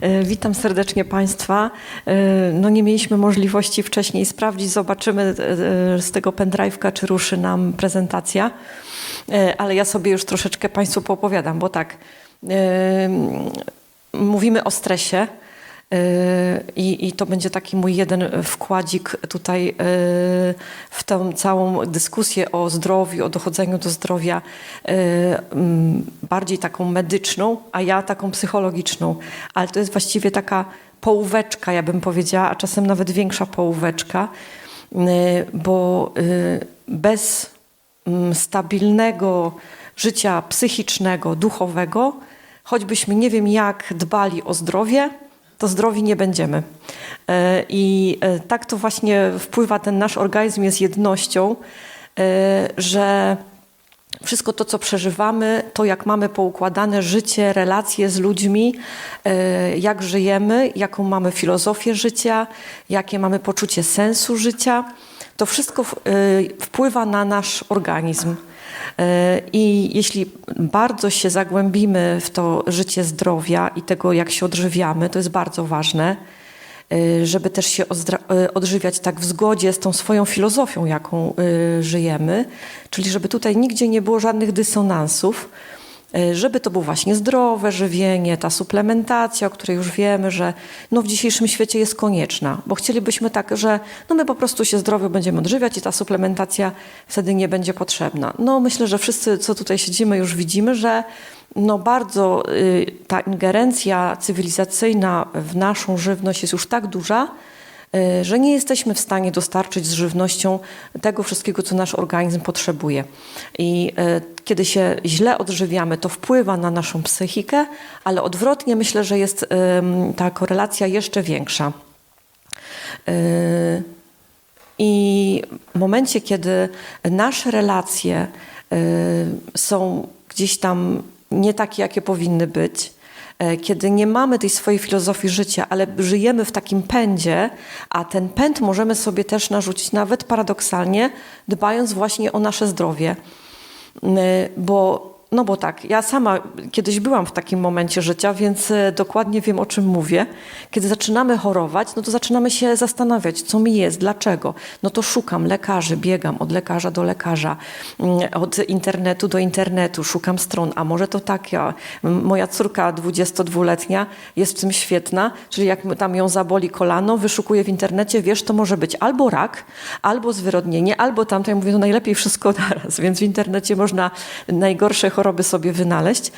E, Witam serdecznie Państwa. E, No nie mieliśmy możliwości wcześniej sprawdzić, zobaczymy e, z tego pendrive'ka, czy ruszy nam prezentacja, ale ja sobie już troszeczkę Państwu poopowiadam, bo tak, mówimy o stresie. Yy, I, I to będzie taki mój jeden wkładzik tutaj yy, w tę całą dyskusję o zdrowiu, o dochodzeniu do zdrowia, yy, bardziej taką medyczną, a ja taką psychologiczną. Ale to jest właściwie taka połóweczka, ja bym powiedziała, a czasem nawet większa połóweczka, bo bez mm, stabilnego życia psychicznego, duchowego, choćbyśmy nie wiem jak dbali o zdrowie, to zdrowi nie będziemy. E, I e, tak to właśnie wpływa, ten nasz organizm jest jednością, e, że wszystko to, co przeżywamy, to jak mamy poukładane życie, relacje z ludźmi, jak żyjemy, jaką mamy filozofię życia, jakie mamy poczucie sensu życia, to wszystko wpływa na nasz organizm. E, I jeśli bardzo się zagłębimy w to życie zdrowia i tego, jak się odżywiamy, to jest bardzo ważne, e, żeby też się e, odżywiać tak w zgodzie z tą swoją filozofią, jaką żyjemy, czyli żeby tutaj nigdzie nie było żadnych dysonansów, żeby to było właśnie zdrowe żywienie, ta suplementacja, o której już wiemy, że no w dzisiejszym świecie jest konieczna, bo chcielibyśmy tak, że no my po prostu się zdrowo będziemy odżywiać i ta suplementacja wtedy nie będzie potrzebna. No myślę, że wszyscy, co tutaj siedzimy, już widzimy, że no bardzo y, ta ingerencja cywilizacyjna w naszą żywność jest już tak duża, że nie jesteśmy w stanie dostarczyć z żywnością tego wszystkiego, co nasz organizm potrzebuje. I y, kiedy się źle odżywiamy, to wpływa na naszą psychikę, ale odwrotnie myślę, że jest ta korelacja jeszcze większa. Y, I w momencie, kiedy nasze relacje y, są gdzieś tam nie takie, jakie powinny być, kiedy nie mamy tej swojej filozofii życia, ale żyjemy w takim pędzie, a ten pęd możemy sobie też narzucić nawet paradoksalnie, dbając właśnie o nasze zdrowie. Bo, no bo tak, ja sama kiedyś byłam w takim momencie życia, więc e, dokładnie wiem, o czym mówię. Kiedy zaczynamy chorować, no to zaczynamy się zastanawiać, co mi jest, dlaczego. No to szukam lekarzy, biegam od lekarza do lekarza, mm, od internetu do internetu, szukam stron, a może to tak, ja, moja córka 22-letnia jest w tym świetna, czyli jak tam ją zaboli kolano, wyszukuje w internecie, wiesz, to może być albo rak, albo zwyrodnienie, albo tamto. Ja mówię, no najlepiej wszystko naraz, więc w internecie można najgorsze choroby sobie wynaleźć.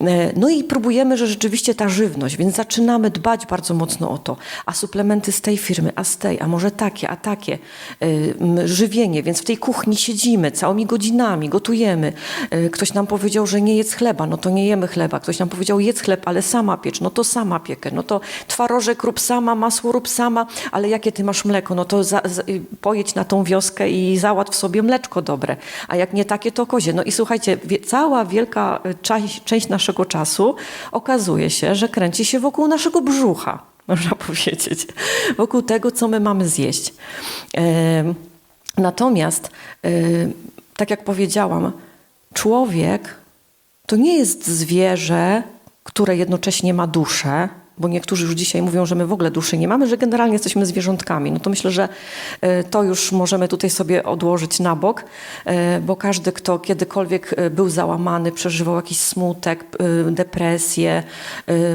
E, No i próbujemy, że rzeczywiście ta żywność, więc zaczynamy dbać bardzo mocno o to. A suplementy z tej firmy, a z tej, a może takie, a takie. E, Żywienie, więc w tej kuchni siedzimy całymi godzinami, gotujemy. E, Ktoś nam powiedział, że nie jedz chleba, no to nie jemy chleba. Ktoś nam powiedział, jedz chleb, ale sama piecz, no to sama piekę. No to twarożek rób sama, masło rób sama, ale jakie ty masz mleko? No to za, za, pojedź na tą wioskę i załatw sobie mleczko dobre. A jak nie takie, to kozie. No i słuchajcie, wie, cała wielka y, część, naszego czasu okazuje się, że kręci się wokół naszego brzucha, można powiedzieć. Wokół tego, co my mamy zjeść. Natomiast, y, tak jak powiedziałam, człowiek to nie jest zwierzę, które jednocześnie ma duszę, bo niektórzy już dzisiaj mówią, że my w ogóle duszy nie mamy, że generalnie jesteśmy zwierzątkami. No to myślę, że y, to już możemy tutaj sobie odłożyć na bok, y, bo każdy, kto kiedykolwiek y, był załamany, przeżywał jakiś smutek, depresję,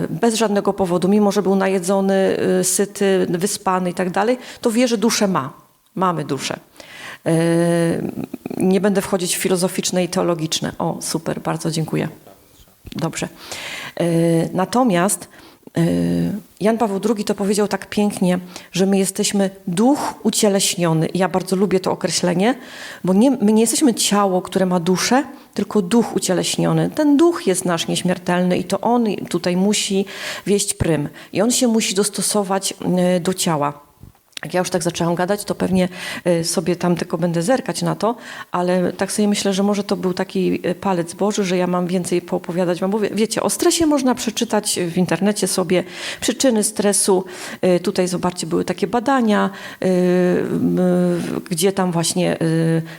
bez żadnego powodu, mimo że był najedzony, syty, wyspany i tak dalej, to wie, że duszę ma. Mamy duszę. Nie będę wchodzić w filozoficzne i teologiczne. O, super, bardzo dziękuję. Dobrze. Natomiast Jan Paweł II to powiedział tak pięknie, że my jesteśmy duch ucieleśniony. Ja bardzo lubię to określenie, bo nie, my nie jesteśmy ciało, które ma duszę, tylko duch ucieleśniony. Ten duch jest nasz nieśmiertelny i to on tutaj musi wieść prym. I on się musi dostosować yy, do ciała. Jak ja już tak zaczęłam gadać, to pewnie y, sobie tam tylko będę zerkać na to, ale tak sobie myślę, że może to był taki y, palec Boży, że ja mam więcej poopowiadać wam. Bo wie- wiecie, o stresie można przeczytać w internecie sobie przyczyny stresu. Y, Tutaj zobaczcie, były takie badania, gdzie tam właśnie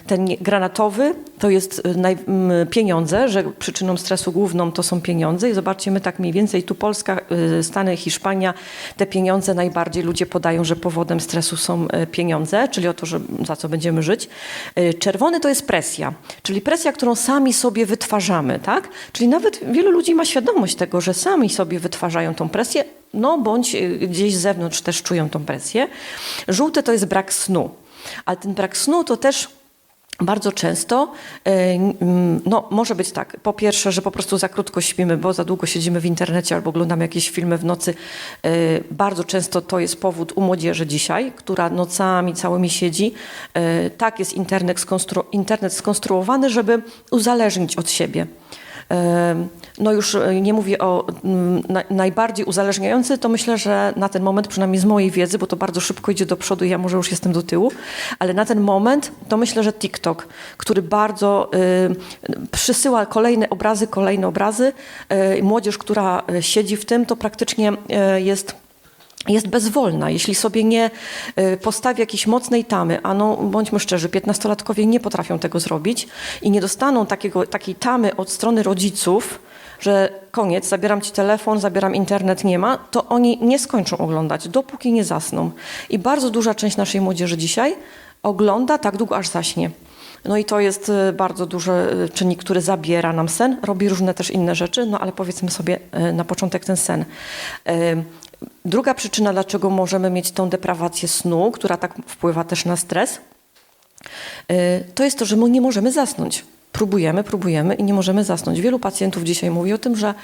ten granatowy to jest y, naj, m, pieniądze, że przyczyną stresu główną to są pieniądze i zobaczcie, my tak mniej więcej tu Polska, Stany, Hiszpania, te pieniądze najbardziej ludzie podają, że powodem stresu są y, pieniądze, czyli o to, że za co będziemy żyć. Y, Czerwony to jest presja, czyli presja, którą sami sobie wytwarzamy, tak? Czyli nawet wielu ludzi ma świadomość tego, że sami sobie wytwarzają tą presję, no bądź y, gdzieś z zewnątrz też czują tą presję. Żółte to jest brak snu, ale ten brak snu to też bardzo często e, no, może być tak. Po pierwsze, że po prostu za krótko śpimy, bo za długo siedzimy w internecie albo oglądamy jakieś filmy w nocy. E, Bardzo często to jest powód u młodzieży dzisiaj, która nocami całymi siedzi. E, Tak jest internet, skonstru- internet skonstruowany, żeby uzależnić od siebie. E, No już e, nie mówię o mm, na- najbardziej uzależniający, to myślę, że na ten moment, przynajmniej z mojej wiedzy, bo to bardzo szybko idzie do przodu, ja może już jestem do tyłu, ale na ten moment to myślę, że TikTok, który bardzo przysyła kolejne obrazy, kolejne obrazy, y, młodzież, która y, siedzi w tym, to praktycznie jest jest bezwolna. Jeśli sobie nie y, postawi jakiejś mocnej tamy, a no bądźmy szczerzy, piętnastolatkowie nie potrafią tego zrobić i nie dostaną takiego, takiej tamy od strony rodziców, że koniec, zabieram ci telefon, zabieram internet, nie ma, to oni nie skończą oglądać, dopóki nie zasną. I bardzo duża część naszej młodzieży dzisiaj ogląda tak długo, aż zaśnie. No i to jest y, bardzo duży y, czynnik, który zabiera nam sen, robi różne też inne rzeczy, no ale powiedzmy sobie y, na początek ten sen. Druga przyczyna, dlaczego możemy mieć tą deprawację snu, która tak wpływa też na stres, to jest to, że my nie możemy zasnąć. Próbujemy, próbujemy i nie możemy zasnąć. Wielu pacjentów dzisiaj mówi o tym, że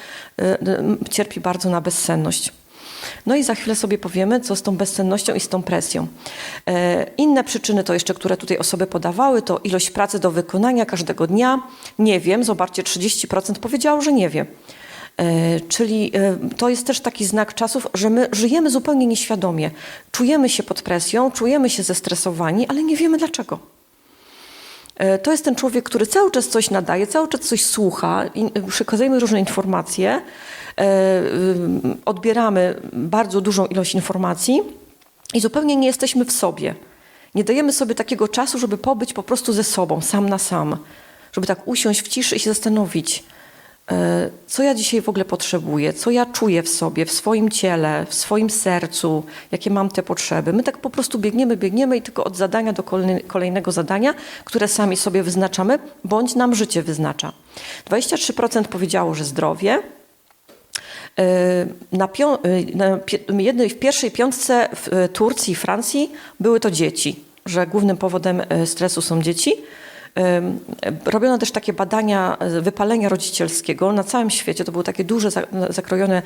cierpi bardzo na bezsenność. No i za chwilę sobie powiemy, co z tą bezsennością i z tą presją. E, Inne przyczyny to jeszcze, które tutaj osoby podawały, to ilość pracy do wykonania każdego dnia. Nie wiem, zobaczcie, 30% powiedziało, że nie wie. E, Czyli e, to jest też taki znak czasów, że my żyjemy zupełnie nieświadomie. Czujemy się pod presją, czujemy się zestresowani, ale nie wiemy dlaczego. To jest ten człowiek, który cały czas coś nadaje, cały czas coś słucha, przekazujemy różne informacje, odbieramy bardzo dużą ilość informacji i zupełnie nie jesteśmy w sobie. Nie dajemy sobie takiego czasu, żeby pobyć po prostu ze sobą, sam na sam, żeby tak usiąść w ciszy i się zastanowić, e, co ja dzisiaj w ogóle potrzebuję, co ja czuję w sobie, w swoim ciele, w swoim sercu, jakie mam te potrzeby. My tak po prostu biegniemy, biegniemy i tylko od zadania do kolejne- kolejnego zadania, które sami sobie wyznaczamy, bądź nam życie wyznacza. 23% powiedziało, że zdrowie, Na, pią- y, na jednej, w pierwszej piątce w y, Turcji i Francji były to dzieci, że głównym powodem y, stresu są dzieci. Robiono też takie badania y, wypalenia rodzicielskiego na całym świecie. To były takie duże, za- zakrojone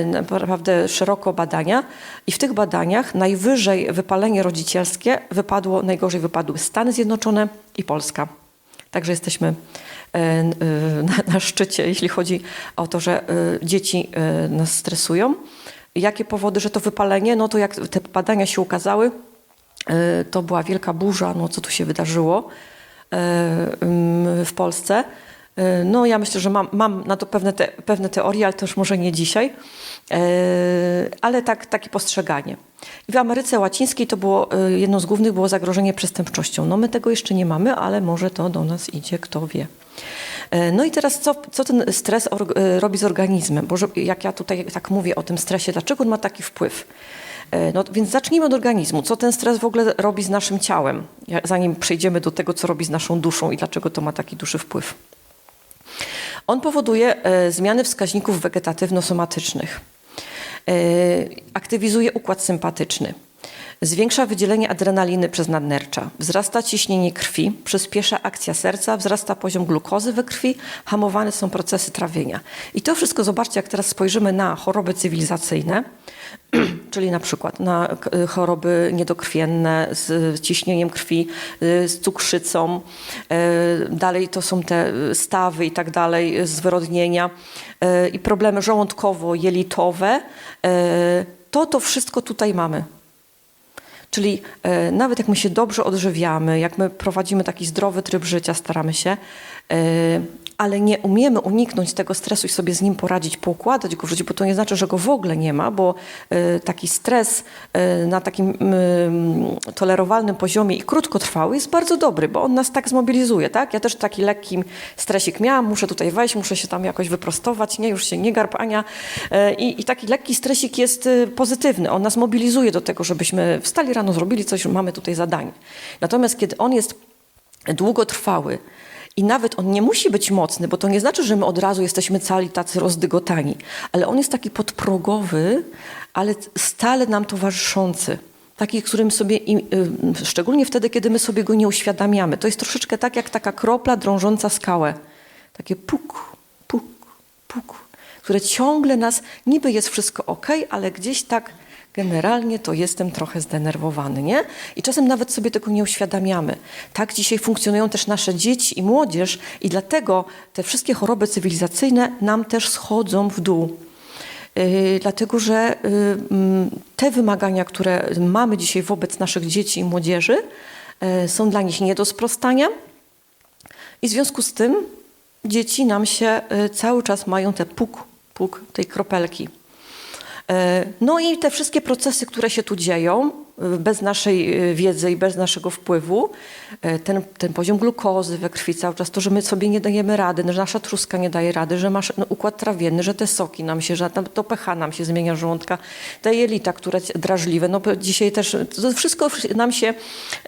y, naprawdę szeroko badania. I w tych badaniach najwyżej wypalenie rodzicielskie wypadło, najgorzej wypadły Stany Zjednoczone i Polska. Także jesteśmy na, na szczycie, jeśli chodzi o to, że e, dzieci e, nas stresują. Jakie powody, że to wypalenie? No to jak te badania się ukazały, e, to była wielka burza, no co tu się wydarzyło e, mm, w Polsce. E, No ja myślę, że mam, mam na to pewne, te, pewne teorie, ale też może nie dzisiaj, E, ale tak, takie postrzeganie. I w Ameryce Łacińskiej to było, e, jedno z głównych było zagrożenie przestępczością. No my tego jeszcze nie mamy, ale może to do nas idzie, kto wie. E, No i teraz co, co ten stres e, robi z organizmem? Bo jak ja tutaj tak mówię o tym stresie, dlaczego on ma taki wpływ? E, No, więc zacznijmy od organizmu. Co ten stres w ogóle robi z naszym ciałem, zanim przejdziemy do tego, co robi z naszą duszą i dlaczego to ma taki duży wpływ. On powoduje zmiany wskaźników wegetatywno-somatycznych. Aktywizuje układ sympatyczny. Zwiększa wydzielenie adrenaliny przez nadnercza. Wzrasta ciśnienie krwi, przyspiesza akcja serca, wzrasta poziom glukozy we krwi, hamowane są procesy trawienia. I to wszystko zobaczcie, jak teraz spojrzymy na choroby cywilizacyjne, czyli na przykład na k- choroby niedokrwienne z ciśnieniem krwi, y, z cukrzycą, y, dalej to są te y, stawy i tak dalej, zwyrodnienia y, i problemy żołądkowo-jelitowe, y, to to wszystko tutaj mamy. Czyli e, nawet jak my się dobrze odżywiamy, jak my prowadzimy taki zdrowy tryb życia, staramy się, e, ale nie umiemy uniknąć tego stresu i sobie z nim poradzić, poukładać go w życiu, bo to nie znaczy, że go w ogóle nie ma, bo e, taki stres e, na takim mm, tolerowalnym poziomie i krótkotrwały jest bardzo dobry, bo on nas tak zmobilizuje, tak? Ja też taki lekki stresik miałam, muszę tutaj wejść, muszę się tam jakoś wyprostować, nie, już się nie garb Ania. I, i taki lekki stresik jest pozytywny, on nas mobilizuje do tego, żebyśmy wstali rano, zrobili coś, mamy tutaj zadanie. Natomiast kiedy on jest długotrwały, i nawet on nie musi być mocny, bo to nie znaczy, że my od razu jesteśmy cali tacy rozdygotani, ale on jest taki podprogowy, ale stale nam towarzyszący. Taki, którym sobie, y, szczególnie wtedy, kiedy my sobie go nie uświadamiamy. To jest troszeczkę tak, jak taka kropla drążąca skałę. Takie puk, puk, puk, które ciągle nas, niby jest wszystko ok, ale gdzieś tak generalnie to jestem trochę zdenerwowany, nie? I czasem nawet sobie tego nie uświadamiamy. Tak dzisiaj funkcjonują też nasze dzieci i młodzież i dlatego te wszystkie choroby cywilizacyjne nam też schodzą w dół. Yy, dlatego, że yy, mm, te wymagania, które mamy dzisiaj wobec naszych dzieci i młodzieży, yy, są dla nich nie do sprostania i w związku z tym dzieci nam się y, cały czas mają te puk, puk tej kropelki. E, No i te wszystkie procesy, które się tu dzieją, y, bez naszej y, wiedzy i bez naszego wpływu, e, ten, ten poziom glukozy we krwi cały czas, to, że my sobie nie dajemy rady, że nasza truska nie daje rady, że masz no, układ trawienny, że te soki nam się, że to pH nam się zmienia żołądka, te jelita, które drażliwe, no dzisiaj też, to wszystko nam się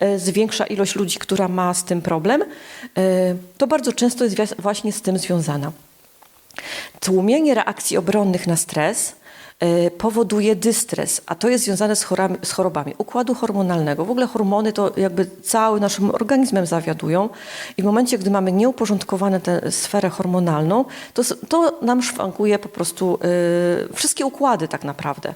e, zwiększa ilość ludzi, która ma z tym problem, e, to bardzo często jest właśnie z tym związana. Tłumienie reakcji obronnych na stres powoduje dystres, a to jest związane z, chorami, z chorobami układu hormonalnego. W ogóle hormony to jakby całym naszym organizmem zawiadują i w momencie, gdy mamy nieuporządkowaną tę sferę hormonalną, to, to nam szwankuje po prostu y, wszystkie układy tak naprawdę.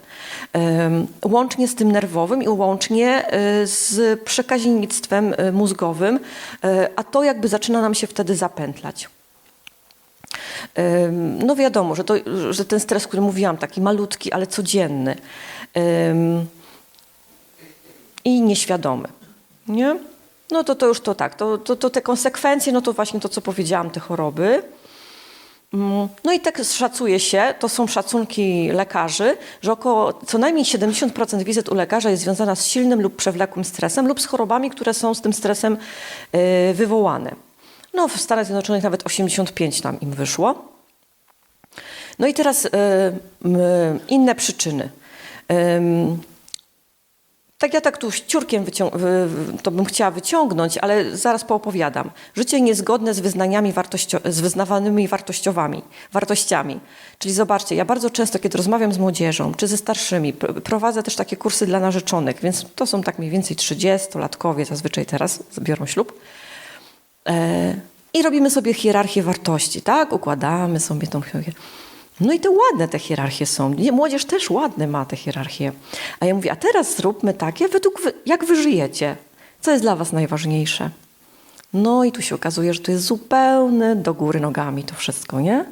Ym, łącznie z tym nerwowym i łącznie y, z przekaźnictwem y, mózgowym, y, a to jakby zaczyna nam się wtedy zapętlać. No wiadomo, że, to, że ten stres, o którym mówiłam, taki malutki, ale codzienny i nieświadomy, nie? No to, to już to tak, to, to, to te konsekwencje, no to właśnie to, co powiedziałam, te choroby. Mm, No i tak szacuje się, to są szacunki lekarzy, że około co najmniej 70% wizyt u lekarza jest związana z silnym lub przewlekłym stresem lub z chorobami, które są z tym stresem y, wywołane. No w Stanach Zjednoczonych nawet 85 tam im wyszło. No i teraz y, y, inne przyczyny. Ym, tak ja tak tu ciurkiem wycią- wy- wy- to bym chciała wyciągnąć, ale zaraz poopowiadam. Życie niezgodne z wyznaniami z wyznawanymi wartościowami, wartościami. Czyli zobaczcie, ja bardzo często, kiedy rozmawiam z młodzieżą, czy ze starszymi, pr- prowadzę też takie kursy dla narzeczonych, więc to są tak mniej więcej 30-latkowie zazwyczaj teraz, biorą ślub. E, I robimy sobie hierarchię wartości, tak? Układamy sobie tą hierarchię. No i te ładne te hierarchie są. Młodzież też ładne ma te hierarchie. A ja mówię, a teraz zróbmy takie, według wy, jak wy żyjecie. Co jest dla was najważniejsze? No i tu się okazuje, że to jest zupełnie do góry nogami to wszystko, nie?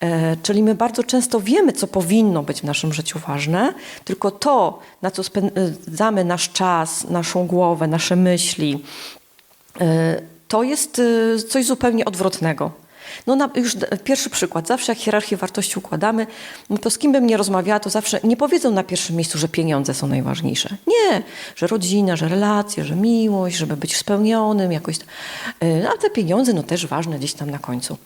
E, czyli my bardzo często wiemy, co powinno być w naszym życiu ważne, tylko to, na co spędzamy nasz czas, naszą głowę, nasze myśli, E, to jest e, coś zupełnie odwrotnego. No na, już pierwszy przykład. Zawsze jak hierarchię wartości układamy, no to z kim bym nie rozmawiała, to zawsze nie powiedzą na pierwszym miejscu, że pieniądze są najważniejsze. Nie, że rodzina, że relacje, że miłość, żeby być spełnionym jakoś. E, No, a te pieniądze no też ważne gdzieś tam na końcu.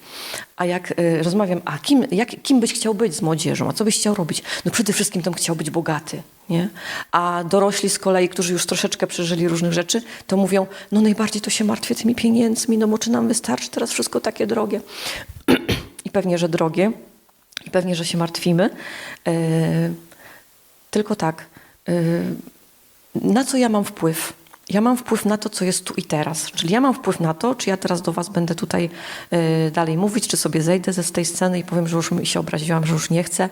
A jak e, rozmawiam, a kim, jak, kim byś chciał być z młodzieżą, a co byś chciał robić? No przede wszystkim to chciał być bogaty. Nie? A dorośli z kolei, którzy już troszeczkę przeżyli różnych rzeczy, to mówią, no najbardziej to się martwię tymi pieniędzmi, no bo czy nam wystarczy teraz wszystko takie drogie? I pewnie, że drogie. I pewnie, że się martwimy. E, tylko tak, e, na co ja mam wpływ? Ja mam wpływ na to, co jest tu i teraz. Czyli ja mam wpływ na to, czy ja teraz do Was będę tutaj e, dalej mówić, czy sobie zejdę ze z tej sceny i powiem, że już mi się obraziłam, że już nie chcę.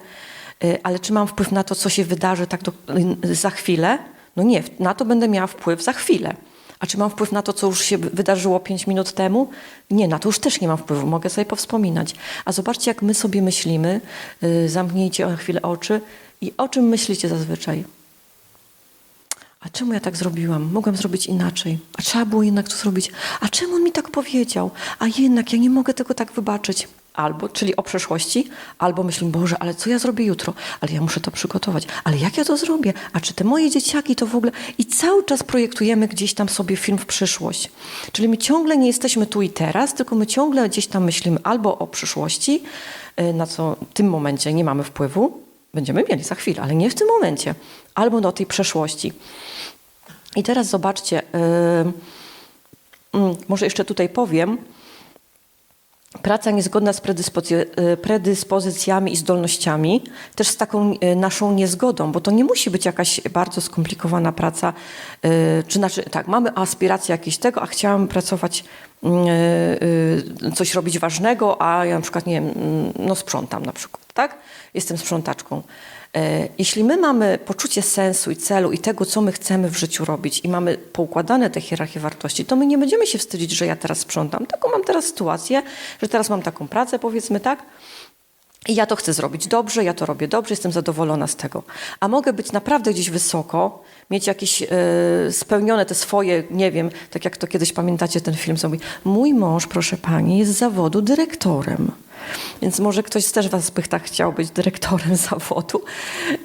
E, ale czy mam wpływ na to, co się wydarzy tak do, za chwilę? No nie, na to będę miała wpływ za chwilę. A czy mam wpływ na to, co już się wydarzyło pięć minut temu? Nie, na to już też nie mam wpływu, mogę sobie powspominać. A zobaczcie, jak my sobie myślimy, y, zamknijcie na chwilę oczy i o czym myślicie zazwyczaj? A czemu ja tak zrobiłam? Mogłam zrobić inaczej. A trzeba było jednak to zrobić. A czemu on mi tak powiedział? A jednak ja nie mogę tego tak wybaczyć. Albo, czyli o przeszłości, albo myślę, Boże, ale co ja zrobię jutro? Ale ja muszę to przygotować. Ale jak ja to zrobię? A czy te moje dzieciaki to w ogóle... I cały czas projektujemy gdzieś tam sobie film w przyszłość. Czyli my ciągle nie jesteśmy tu i teraz, tylko my ciągle gdzieś tam myślimy albo o przyszłości, y, na co w tym momencie nie mamy wpływu, będziemy mieli za chwilę, ale nie w tym momencie, albo do tej przeszłości. I teraz zobaczcie, yy, mm, może jeszcze tutaj powiem, praca niezgodna z predyspozy- y, predyspozycjami i zdolnościami, też z taką y, naszą niezgodą, bo to nie musi być jakaś bardzo skomplikowana praca, y, czy znaczy tak, mamy aspiracje jakieś tego, a chciałam pracować, y, coś robić ważnego, a ja na przykład, nie wiem, mm, no sprzątam na przykład, tak? Jestem sprzątaczką. E, Jeśli my mamy poczucie sensu i celu i tego, co my chcemy w życiu robić i mamy poukładane te hierarchie wartości, to my nie będziemy się wstydzić, że ja teraz sprzątam, tylko mam teraz sytuację, że teraz mam taką pracę, powiedzmy tak, i ja to chcę zrobić dobrze, ja to robię dobrze, jestem zadowolona z tego. A mogę być naprawdę gdzieś wysoko, mieć jakieś e, spełnione te swoje, nie wiem, tak jak to kiedyś pamiętacie ten film sobie. Mój mąż, proszę pani, jest z zawodu dyrektorem. Więc może ktoś też was by tak chciał być dyrektorem zawodu.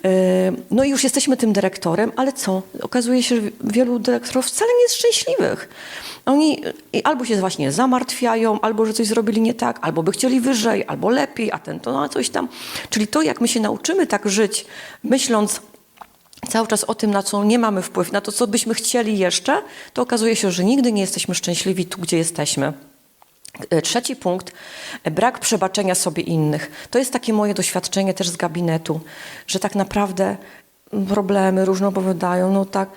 E, No i już jesteśmy tym dyrektorem, ale co? Okazuje się, że wielu dyrektorów wcale nie jest szczęśliwych. Oni i albo się właśnie zamartwiają, albo że coś zrobili nie tak, albo by chcieli wyżej, albo lepiej, a ten to no, coś tam. Czyli to, jak my się nauczymy tak żyć, myśląc cały czas o tym, na co nie mamy wpływ, na to, co byśmy chcieli jeszcze, to okazuje się, że nigdy nie jesteśmy szczęśliwi tu, gdzie jesteśmy. E, Trzeci punkt, e, brak przebaczenia sobie innych. To jest takie moje doświadczenie też z gabinetu, że tak naprawdę mm, problemy różne opowiadają, no tak,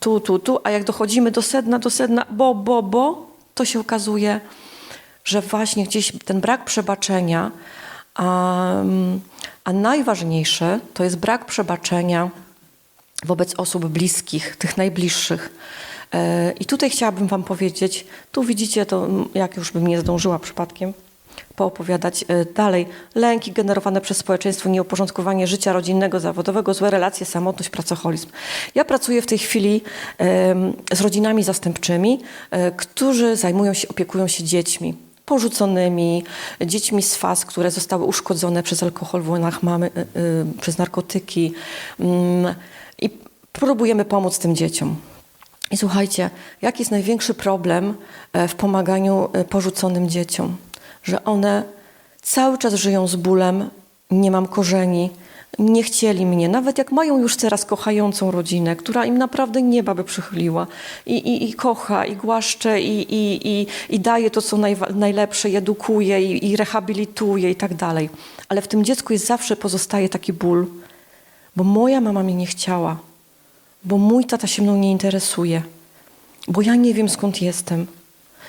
tu, tu, tu, a jak dochodzimy do sedna, do sedna, bo, bo, bo, to się okazuje, że właśnie gdzieś ten brak przebaczenia, a, mm, a najważniejsze to jest brak przebaczenia wobec osób bliskich, tych najbliższych. E, I tutaj chciałabym Wam powiedzieć, tu widzicie to, jak już bym nie zdążyła przypadkiem poopowiadać e, dalej. Lęki generowane przez społeczeństwo, nieuporządkowanie życia rodzinnego, zawodowego, złe relacje, samotność, pracoholizm. Ja pracuję w tej chwili z rodzinami zastępczymi, e, którzy zajmują się, opiekują się dziećmi porzuconymi, dziećmi z faz, które zostały uszkodzone przez alkohol w łonach mamy, przez narkotyki. Próbujemy pomóc tym dzieciom. I słuchajcie, jaki jest największy problem e, w pomaganiu e, porzuconym dzieciom? Że one cały czas żyją z bólem, nie mam korzeni, nie chcieli mnie, nawet jak mają już teraz kochającą rodzinę, która im naprawdę nieba by przychyliła i, i, i kocha, i głaszcze, i, i, i, i daje to, co najwa- najlepsze, i edukuje, i, i rehabilituje i tak dalej. Ale w tym dziecku jest zawsze pozostaje taki ból, bo moja mama mnie nie chciała, bo mój tata się mną nie interesuje, bo ja nie wiem skąd jestem.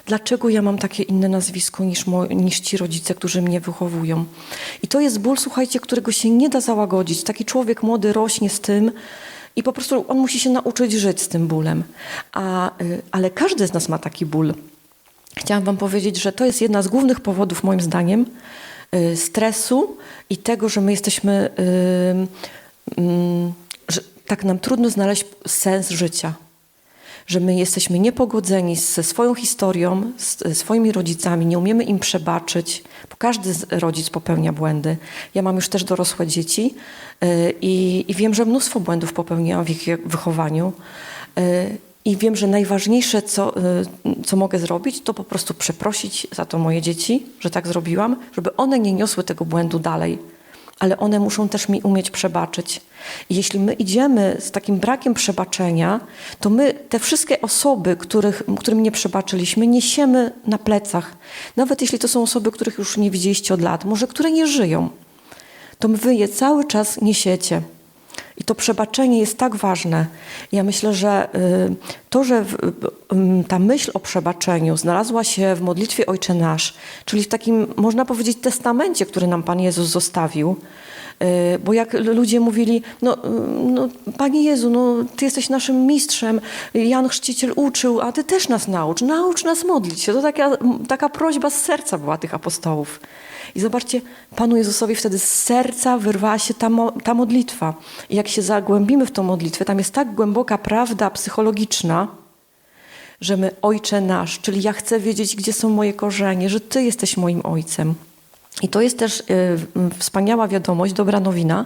Dlaczego ja mam takie inne nazwisko niż, niż ci rodzice, którzy mnie wychowują? I to jest ból, słuchajcie, którego się nie da załagodzić. Taki człowiek młody rośnie z tym i po prostu on musi się nauczyć żyć z tym bólem. A, y, ale każdy z nas ma taki ból. Chciałam Wam powiedzieć, że to jest jedna z głównych powodów, moim zdaniem, y, stresu i tego, że my jesteśmy, y, mm, że tak nam trudno znaleźć sens życia. Że my jesteśmy niepogodzeni ze swoją historią, z ze swoimi rodzicami, nie umiemy im przebaczyć, bo każdy rodzic popełnia błędy. Ja mam już też dorosłe dzieci y, i, i wiem, że mnóstwo błędów popełniłam w ich wychowaniu. Y, I wiem, że najważniejsze, co, co mogę zrobić, to po prostu przeprosić za to moje dzieci, że tak zrobiłam, żeby one nie niosły tego błędu dalej. Ale one muszą też mi umieć przebaczyć. I jeśli my idziemy z takim brakiem przebaczenia, to my te wszystkie osoby, których, którym nie przebaczyliśmy, niesiemy na plecach. Nawet jeśli to są osoby, których już nie widzieliście od lat, może które nie żyją, to wy je cały czas niesiecie. I to przebaczenie jest tak ważne. Ja myślę, że y, to, że w, y, ta myśl o przebaczeniu znalazła się w modlitwie Ojcze Nasz, czyli w takim, można powiedzieć, testamencie, który nam Pan Jezus zostawił. Y, Bo jak ludzie mówili, no, y, no Panie Jezu, no, Ty jesteś naszym mistrzem, Jan Chrzciciel uczył, a Ty też nas naucz, naucz nas modlić się. To taka, taka prośba z serca była tych apostołów. I zobaczcie, Panu Jezusowi wtedy z serca wyrwała się ta, mo, ta modlitwa. I jak się zagłębimy w tą modlitwę, tam jest tak głęboka prawda psychologiczna, że my Ojcze nasz, czyli ja chcę wiedzieć, gdzie są moje korzenie, że Ty jesteś moim Ojcem. I to jest też y, wspaniała wiadomość, dobra nowina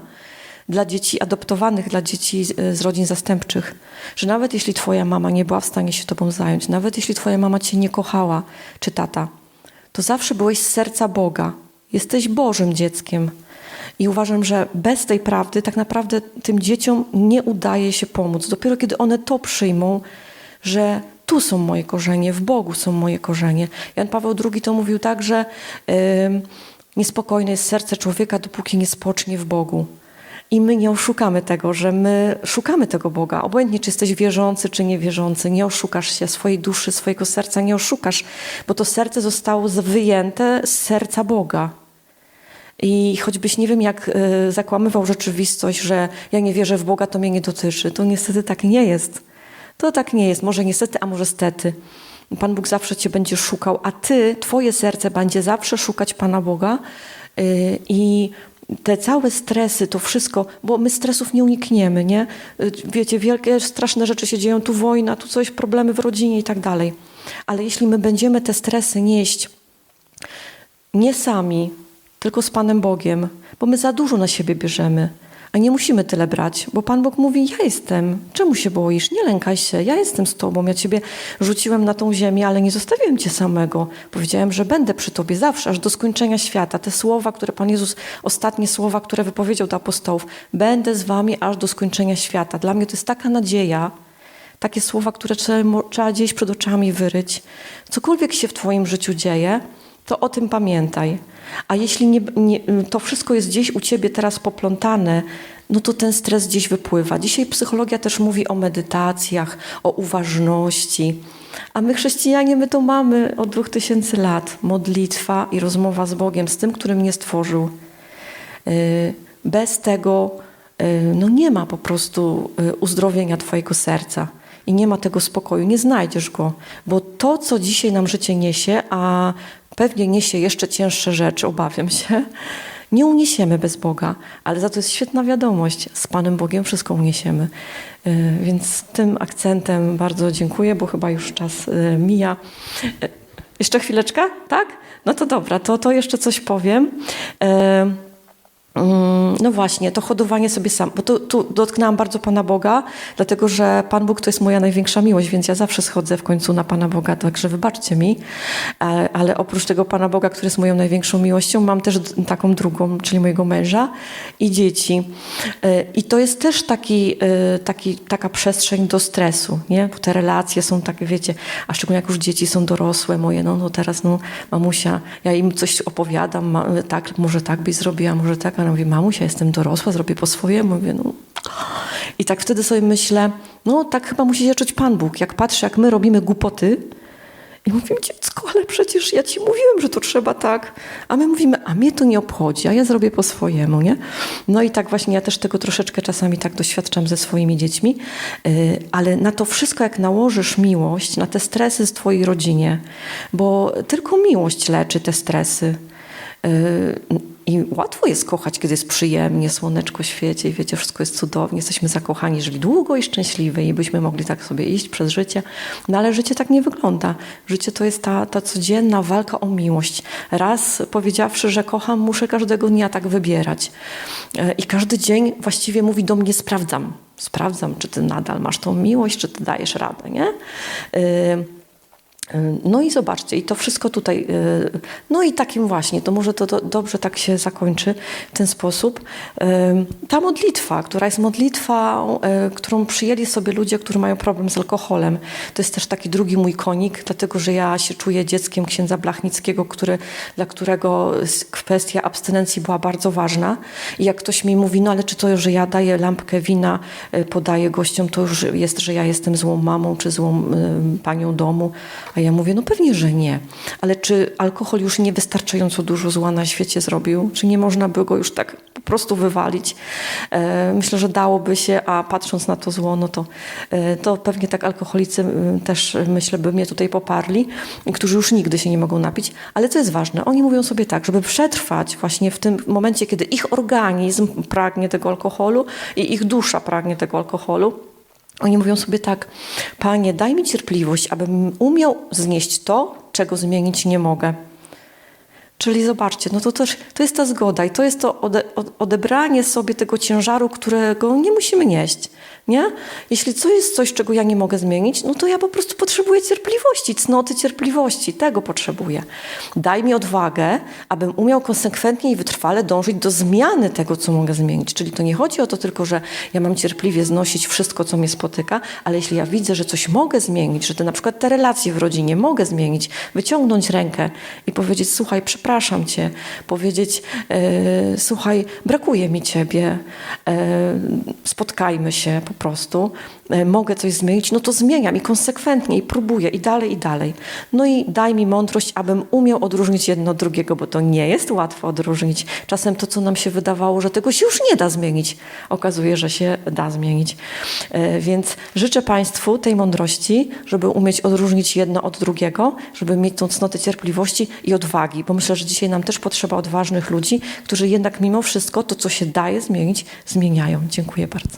dla dzieci adoptowanych, dla dzieci z, rodzin zastępczych, że nawet jeśli Twoja mama nie była w stanie się Tobą zająć, nawet jeśli Twoja mama Cię nie kochała, czy tata, to zawsze byłeś z serca Boga. Jesteś Bożym dzieckiem. I uważam, że bez tej prawdy tak naprawdę tym dzieciom nie udaje się pomóc. Dopiero kiedy one to przyjmą, że tu są moje korzenie, w Bogu są moje korzenie. Jan Paweł II to mówił tak, że yy, niespokojne jest serce człowieka, dopóki nie spocznie w Bogu. I my nie oszukamy tego, że my szukamy tego Boga. Obojętnie, czy jesteś wierzący, czy niewierzący, nie oszukasz się swojej duszy, swojego serca, nie oszukasz, bo to serce zostało wyjęte z serca Boga. I choćbyś nie wiem, jak y, zakłamywał rzeczywistość, że ja nie wierzę w Boga, to mnie nie dotyczy, to niestety tak nie jest. To tak nie jest. Może niestety, a może stety. Pan Bóg zawsze cię będzie szukał, a ty, twoje serce będzie zawsze szukać Pana Boga y, i te całe stresy, to wszystko, bo my stresów nie unikniemy, nie? Y, Wiecie, wielkie, straszne rzeczy się dzieją, tu wojna, tu coś, problemy w rodzinie i tak dalej. Ale jeśli my będziemy te stresy nieść nie sami, tylko z Panem Bogiem, bo my za dużo na siebie bierzemy, a nie musimy tyle brać, bo Pan Bóg mówi: Ja jestem, czemu się boisz? Nie lękaj się, ja jestem z Tobą. Ja Ciebie rzuciłem na tą ziemię, ale nie zostawiłem Cię samego. Powiedziałem, że będę przy Tobie zawsze, aż do skończenia świata. Te słowa, które Pan Jezus, ostatnie słowa, które wypowiedział do apostołów: Będę z Wami aż do skończenia świata. Dla mnie to jest taka nadzieja, takie słowa, które trzeba, trzeba gdzieś przed oczami wyryć. Cokolwiek się w Twoim życiu dzieje, to o tym pamiętaj. A jeśli nie, nie, to wszystko jest gdzieś u ciebie teraz poplątane, no to ten stres gdzieś wypływa. Dzisiaj psychologia też mówi o medytacjach, o uważności. A my chrześcijanie, my to mamy od dwóch tysięcy lat. Modlitwa i rozmowa z Bogiem, z tym, który mnie stworzył. Yy, Bez tego yy, no nie ma po prostu uzdrowienia twojego serca i nie ma tego spokoju, nie znajdziesz go, bo to, co dzisiaj nam życie niesie, a pewnie niesie jeszcze cięższe rzeczy, obawiam się, nie uniesiemy bez Boga, ale za to jest świetna wiadomość. Z Panem Bogiem wszystko uniesiemy. Y, Więc tym akcentem bardzo dziękuję, bo chyba już czas y, mija. Y, Jeszcze chwileczkę, tak? No to dobra, to, to jeszcze coś powiem. Mm, No właśnie, to hodowanie sobie sam, bo tu, tu dotknęłam bardzo Pana Boga, dlatego że Pan Bóg to jest moja największa miłość, więc ja zawsze schodzę w końcu na Pana Boga, także wybaczcie mi. E, Ale oprócz tego Pana Boga, który jest moją największą miłością, mam też taką drugą, czyli mojego męża i dzieci. E, I to jest też taki, e, taki, taka przestrzeń do stresu, nie? Bo te relacje są takie, wiecie, a szczególnie jak już dzieci są dorosłe moje, no, no teraz, no mamusia, ja im coś opowiadam, ma, tak, może tak byś zrobiła, może tak, ona mówi, mamusia, jestem dorosła, zrobię po swojemu. Mówię, no. I tak wtedy sobie myślę, no tak chyba musi się czuć Pan Bóg, jak patrzę, jak my robimy głupoty i mówimy, dziecko, ale przecież ja ci mówiłem, że to trzeba tak. A my mówimy, a mnie to nie obchodzi, a ja zrobię po swojemu, nie? No i tak właśnie ja też tego troszeczkę czasami tak doświadczam ze swoimi dziećmi, yy, ale na to wszystko, jak nałożysz miłość, na te stresy z twojej rodzinie, bo tylko miłość leczy te stresy. I łatwo jest kochać, kiedy jest przyjemnie, słoneczko świeci, wiecie, wszystko jest cudownie, jesteśmy zakochani, żyli długo i szczęśliwi i byśmy mogli tak sobie iść przez życie. No ale życie tak nie wygląda. Życie to jest ta, ta codzienna walka o miłość. Raz powiedziawszy, że kocham, muszę każdego dnia tak wybierać. Yy, I każdy dzień właściwie mówi do mnie, sprawdzam. Sprawdzam, czy ty nadal masz tą miłość, czy ty dajesz radę, nie? Yy, no i zobaczcie, i to wszystko tutaj, y, no i takim właśnie, to może to, to dobrze tak się zakończy w ten sposób. Y, Ta modlitwa, która jest modlitwą, którą przyjęli sobie ludzie, którzy mają problem z alkoholem, to jest też taki drugi mój konik, dlatego że ja się czuję dzieckiem księdza Blachnickiego, który, dla którego kwestia abstynencji była bardzo ważna. I jak ktoś mi mówi, no ale czy to, że ja daję lampkę wina, podaję gościom, to już jest, że ja jestem złą mamą czy złą panią domu. A ja mówię, no pewnie, że nie. Ale czy alkohol już niewystarczająco dużo zła na świecie zrobił? Czy nie można by go już tak po prostu wywalić? E, myślę, że dałoby się, a patrząc na to zło, no to, e, to pewnie tak alkoholicy też, myślę, by mnie tutaj poparli, którzy już nigdy się nie mogą napić. Ale co jest ważne, oni mówią sobie tak, żeby przetrwać właśnie w tym momencie, kiedy ich organizm pragnie tego alkoholu i ich dusza pragnie tego alkoholu, oni mówią sobie tak, Panie, daj mi cierpliwość, abym umiał znieść to, czego zmienić nie mogę. Czyli zobaczcie, no to też to jest ta zgoda i to jest to ode, od- odebranie sobie tego ciężaru, którego nie musimy nieść. Nie? Jeśli co jest coś, czego ja nie mogę zmienić, no to ja po prostu potrzebuję cierpliwości, cnoty cierpliwości, tego potrzebuję. Daj mi odwagę, abym umiał konsekwentnie i wytrwale dążyć do zmiany tego, co mogę zmienić. Czyli to nie chodzi o to tylko, że ja mam cierpliwie znosić wszystko, co mnie spotyka, ale jeśli ja widzę, że coś mogę zmienić, że te, na przykład te relacje w rodzinie mogę zmienić, wyciągnąć rękę i powiedzieć, słuchaj, przepraszam cię, powiedzieć, e, słuchaj, brakuje mi ciebie, e, spotkajmy się po prostu, e, mogę coś zmienić, no to zmieniam i konsekwentnie i próbuję i dalej, i dalej. No i daj mi mądrość, abym umiał odróżnić jedno od drugiego, bo to nie jest łatwo odróżnić. Czasem to, co nam się wydawało, że tego się już nie da zmienić, okazuje, że się da zmienić. E, Więc życzę Państwu tej mądrości, żeby umieć odróżnić jedno od drugiego, żeby mieć tą cnotę cierpliwości i odwagi, bo myślę, że dzisiaj nam też potrzeba odważnych ludzi, którzy jednak mimo wszystko to, co się daje zmienić, zmieniają. Dziękuję bardzo.